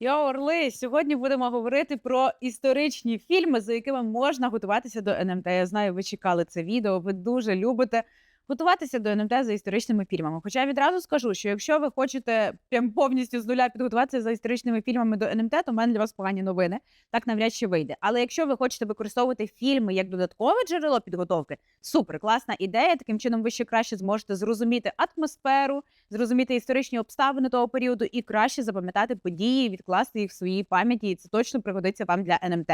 Йо, Орли! Сьогодні будемо говорити про історичні фільми, за якими можна готуватися до НМТ. Я знаю, ви чекали це відео. Ви дуже любите готуватися до НМТ за історичними фільмами. Хоча я відразу скажу, що якщо ви хочете прям повністю з нуля підготуватися за історичними фільмами до НМТ, то в мене для вас погані новини. Так навряд чи вийде. Але якщо ви хочете використовувати фільми як додаткове джерело підготовки, супер класна ідея. Таким чином ви ще краще зможете зрозуміти атмосферу, зрозуміти історичні обставини того періоду і краще запам'ятати події, відкласти їх в своїй пам'яті. І це точно пригодиться вам для НМТ.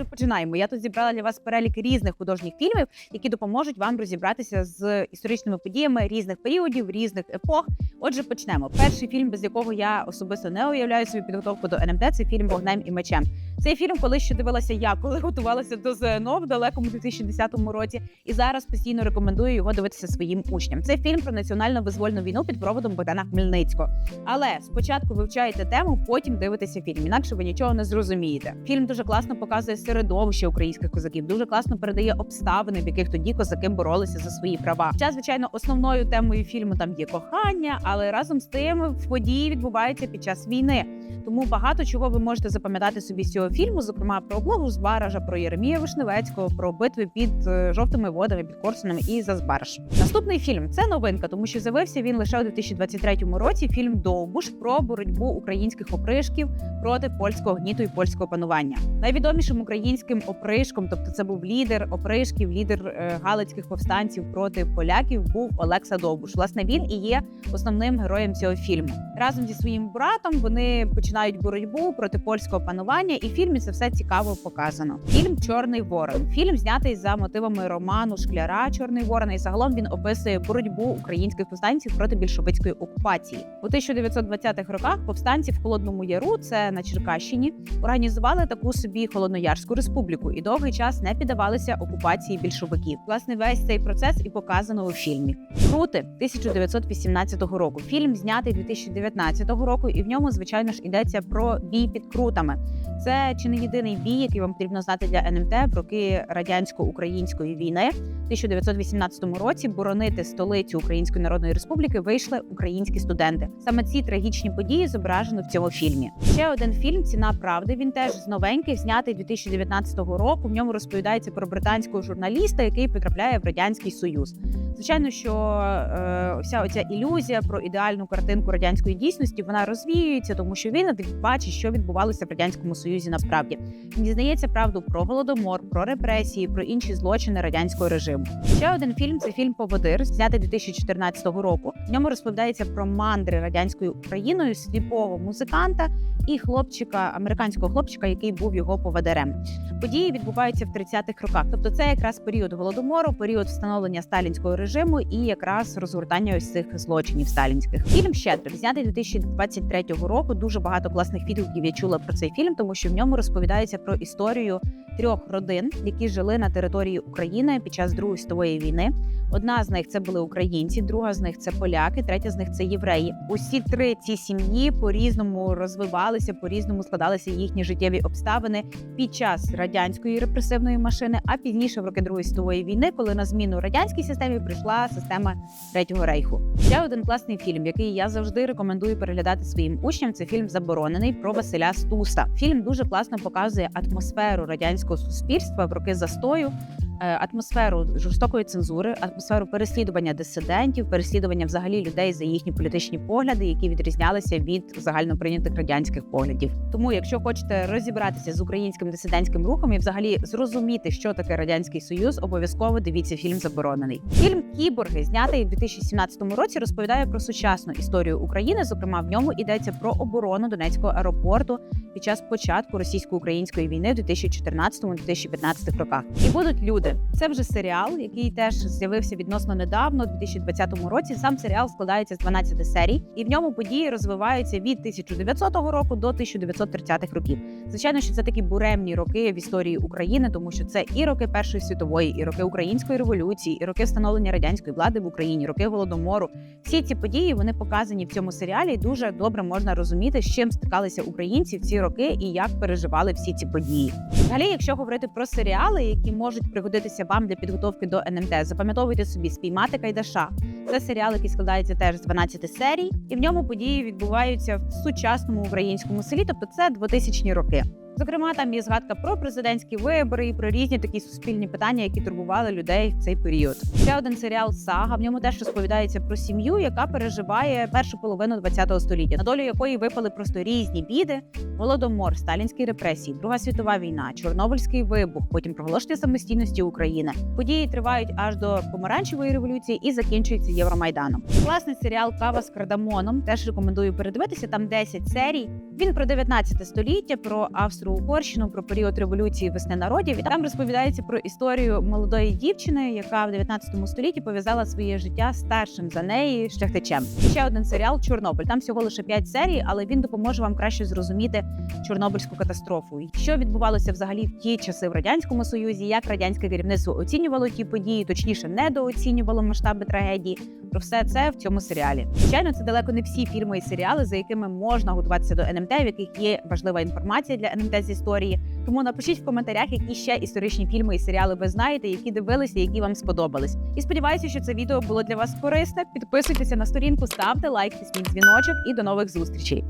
Отже, починаємо. Я тут зібрала для вас перелік різних художніх фільмів, які допоможуть вам розібратися з історичними подіями різних періодів, різних епох. Отже, почнемо. Перший фільм, без якого я особисто не уявляю собі підготовку до НМТ, це фільм Вогнем і мечем. Цей фільм колись ще дивилася я, коли готувалася до ЗНО в далекому 2010 році, і зараз постійно рекомендую його дивитися своїм учням. Це фільм про національно визвольну війну під проводом Богдана Хмельницького. Але спочатку вивчаєте тему, потім дивитеся фільм. Інакше ви нічого не зрозумієте. Фільм дуже класно показує середовище українських козаків, дуже класно передає обставини, в яких тоді козаки боролися за свої права. Хоча, звичайно, основною темою фільму там є кохання, але разом з тим події відбуваються під час війни. Тому багато чого ви можете запам'ятати собі з цього фільму, зокрема про облогу з Баража, про Єремія Вишневецького, про битви під е, жовтими водами, під Корсунами і за Збараж. Наступний фільм це новинка, тому що з'явився він лише у 2023 році. Фільм Довбуш про боротьбу українських опришків проти польського гніту і польського панування. Найвідомішим українським опришком, тобто це був лідер опришків, лідер е, галицьких повстанців проти поляків, був Олекса Довбуш. Власне, він і є основним героєм цього фільму. Разом зі своїм братом вони починають боротьбу проти польського панування, і фільмі це все цікаво показано. Фільм Чорний Ворон. Фільм знятий за мотивами роману Шкляра Чорний Ворон. І загалом він описує боротьбу українських повстанців проти більшовицької окупації. У 1920-х роках повстанці в Холодному Яру, це на Черкащині, організували таку собі холодноярську республіку і довгий час не піддавалися окупації більшовиків. Власне, весь цей процес і показано у фільмі. Крути 1918 року. Фільм знятий 2019 року, і в ньому, звичайно ж, йдеться про бій під крутами. Це чи не єдиний бій, який вам потрібно знати для НМТ в роки радянсько-української війни. В 1918 році боронити столицю Української Народної Республіки вийшли українські студенти. Саме ці трагічні події зображено в цьому фільмі. Ще один фільм Ціна правди. Він теж з новеньких, знятий 2019 року. В ньому розповідається про британського журналіста, який потрапляє в радянський союз. Звичайно, що е, вся оця ілюзія про ідеальну картинку радянської дійсності вона розвіюється, тому що він бачить, що відбувалося в радянському союзі. Насправді дізнається правду про голодомор, про репресії, про інші злочини радянського режиму. Ще один фільм це фільм Поводир, знятий 2014 року. В ньому розповідається про мандри радянською Україною сліпого музиканта і хлопчика, американського хлопчика, який був його поводирем. Події відбуваються в 30-х роках. Тобто, це якраз період голодомору, період встановлення сталінського режиму і якраз розгортання ось цих злочинів сталінських. Фільм Щедрик знятий 2023 року. Дуже багато класних відгуків я чула про цей фільм, тому що в ньому розповідається про історію трьох родин, які жили на території України під час Другої світової війни. Одна з них це були українці, друга з них це поляки, третя з них це євреї. Усі три ці сім'ї по різному розвивалися, по різному складалися їхні життєві обставини під час радянської репресивної машини, а пізніше в роки Другої світової війни, коли на зміну радянській системі прийшла система третього рейху. Ще один класний фільм, який я завжди рекомендую переглядати своїм учням. Це фільм Заборонений про Василя Стуса. Фільм дуже класно показує атмосферу радянського суспільства в роки застою. Е, Атмосферу жорстокої цензури, атмосферу переслідування дисидентів, переслідування взагалі людей за їхні політичні погляди, які відрізнялися від загальноприйнятих радянських поглядів. Тому, якщо хочете розібратися з українським дисидентським рухом і взагалі зрозуміти, що таке радянський союз, обов'язково дивіться фільм Заборонений. Фільм Кіборги, знятий у 2017 році, розповідає про сучасну історію України. Зокрема, в ньому йдеться про оборону Донецького аеропорту під час початку російсько-української війни в 2014-2015 роках. І будуть люди. Це вже серіал, який теж з'явився відносно недавно, у 2020 році. Сам серіал складається з 12 серій, і в ньому події розвиваються від 1900 року до 1930-х років. Звичайно, що це такі буремні роки в історії України, тому що це і роки Першої світової, і роки української революції, і роки встановлення радянської влади в Україні, роки голодомору. Всі ці події вони показані в цьому серіалі, і дуже добре можна розуміти, з чим стикалися українці в ці роки і як переживали всі ці події. Взагалі, якщо говорити про серіали, які можуть пригодитися вам для підготовки до НМТ, запам'ятовуйте собі спіймати Кайдаша. Це серіал, який складається теж з 12 серій, і в ньому події відбуваються в сучасному українському селі, тобто це 2000-ні роки. Зокрема, там є згадка про президентські вибори і про різні такі суспільні питання, які турбували людей в цей період. Ще один серіал Сага. В ньому теж розповідається про сім'ю, яка переживає першу половину ХХ століття, на долю якої випали просто різні біди: голодомор, сталінські репресії, Друга світова війна, Чорнобильський вибух, потім проголошення самостійності України. Події тривають аж до помаранчевої революції і закінчуються Євромайданом. Класний серіал Кава з кардамоном. Теж рекомендую передивитися. Там 10 серій. Він про 19 століття, про Австро-Угорщину, про період революції весни народів. І там розповідається про історію молодої дівчини, яка в 19 столітті пов'язала своє життя старшим за неї шляхтичем. Ще один серіал Чорнобиль. Там всього лише 5 серій, але він допоможе вам краще зрозуміти Чорнобильську катастрофу. І Що відбувалося взагалі в ті часи в радянському союзі, як радянське керівництво оцінювало ті події, точніше недооцінювало масштаби трагедії. Про все це в цьому серіалі. Звичайно, це далеко не всі фільми і серіали, за якими можна готуватися до НМТ, в яких є важлива інформація для НМТ з історії. Тому напишіть в коментарях, які ще історичні фільми і серіали ви знаєте, які дивилися, які вам сподобались. І сподіваюся, що це відео було для вас корисне. Підписуйтеся на сторінку, ставте лайк, тисніть дзвіночок і до нових зустрічей.